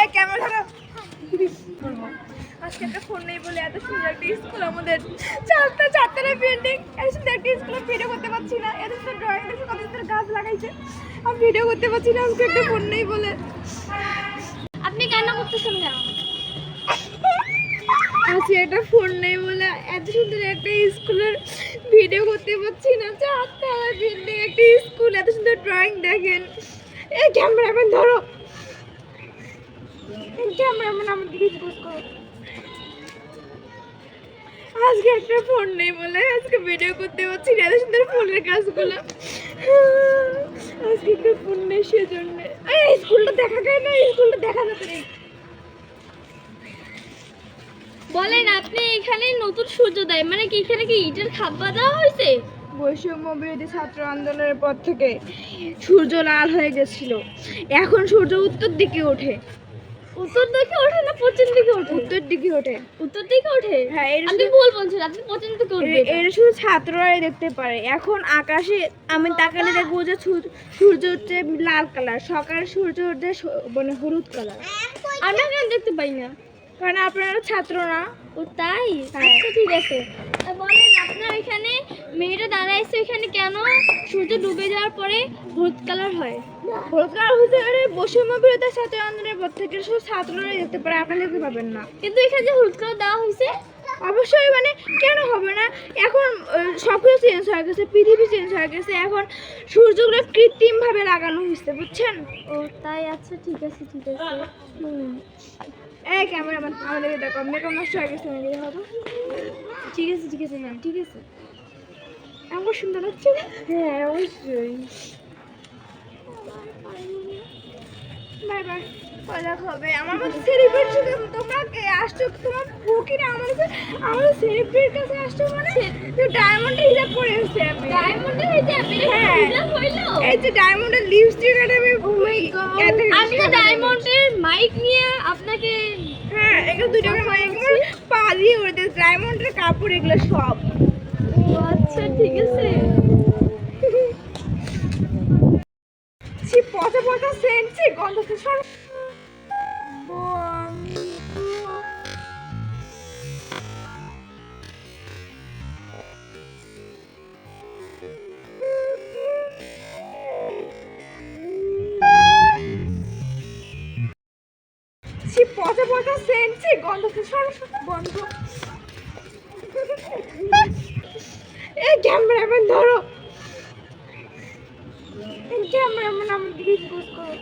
এই ক্যামেরা আজকে একটা ফোন নেই বলে এত সুন্দর একটা স্কুল আমাদের। চারটা চারটা পেন্টিং এত সুন্দর একটা স্কুলে ভিডিও করতে পারছি না। এত সুন্দর ড্রয়িং দেখে কত সুন্দর গাছ লাগাইছে। আমি ভিডিও করতে পারছি না আজকে একটা ফোন নেই বলে। আপনি কান্না করতেছেন কেন? আজকে একটা ফোন নেই বলে এত সুন্দর একটা স্কুলের ভিডিও করতে পারছি না। চারটা বিল্ডিং একটা স্কুল এত সুন্দর ড্রয়িং দেখেন। এই ক্যামেরাম্যান ধরো এই ক্যামেরাম্যান আমার দিকে পোস্ট করো আজকে একটা ফোন নেই বলে আজকে ভিডিও করতে পারছি না এত সুন্দর ফুলের গাছগুলো আজকে একটা ফোন নেই সেজন্য। স্কুলটা দেখা যায় না স্কুলটা দেখা যাবে না। বলেন আপনি এখানে নতুন সূর্যোদয় মানে কি এখানে কি ইটের খাব্বা দেওয়া হয়েছে? বৈষম্য বিরোধী ছাত্র আন্দোলনের পর থেকে সূর্য লাল হয়ে গেছিল। এখন সূর্য উত্তর দিকে ওঠে। উত্তর দিকে ওঠে না পশ্চিম দিকে ওঠে? উত্তর দিকে ওঠে। উত্তর দিকে ওঠে? হ্যাঁ এর আপনি ভুল বলছেন আপনি পশ্চিম দিকে উঠবে। এর- এর শুধু ছাত্ররাই দেখতে পারে। এখন আকাশে আমি তাকালে দেখব যে সূর্য হচ্ছে লাল কালার। সকাল সূর্য হচ্ছে স- মানে হলুদ কালার। আমরা কেন দেখতে পাই না। কারণ আপনারা ছাত্র না ও তাই। আচ্ছা ঠিক আছে। বলেন আপনার এখানে মেয়েটা দাঁড়াইছে এখানে কেন? সূর্য ডুবে যাওয়ার পরে হলুদ কালার হয়। হলুদ কালার হতে পারে বৈষম্য বিরোধী ছাত্র আন্দোলনের প্রত্যেকের শুধু ছাত্ররাই যেতে পারে আপনারা যেতে পাবেন না। কিন্তু এখানে যে হলুদ কালার দেওয়া হয়েছে? অবশ্যই মানে কেন হবে চেঞ্জ হয়ে গেছে পৃথিবী চেঞ্জ হয়ে গেছে। এখন সূর্যগুলো কৃত্রিমভাবে লাগানো হয়েছে বুঝছেন? ও তাই আচ্ছা ঠিক আছে ঠিক আছে। এই ক্যামেরাম্যান আমাদের দেখো মেকআপ নষ্ট হয়ে গেছে হবে ঠিক আছে ঠিক আছে ম্যাম ঠিক আছে। আমার সুন্দর লাগছে হ্যাঁ অবশ্যই। বাই হবে। আমার মতো সেলিব্রেট শুধু তোমরা আসছো আমার কাছে আমার সেলিব্রেট কাছে আসছো মানে ডায়মন্ড হিসাব করে এসেছি আমি। ডায়মন্ডের হ্যাঁ। এই যে ডায়মন্ডের লিপস্টিক এটা আমি ঘুমাই আমি তো ডায়মন্ডের মাইক নিয়ে আপনাকে হ্যাঁ এগুলো দুটো করে এগুলো পা দিয়ে উড়ে ডায়মন্ডের কাপড় এগুলো সব। ও আচ্ছা ঠিক আছে সে পচা পচা সেন্ট গন্ধ সর সর বন্ধ এই ক্যামেরাম্যান ধরো। এই ক্যামেরাম্যান আমার দিকে পোস্ট করো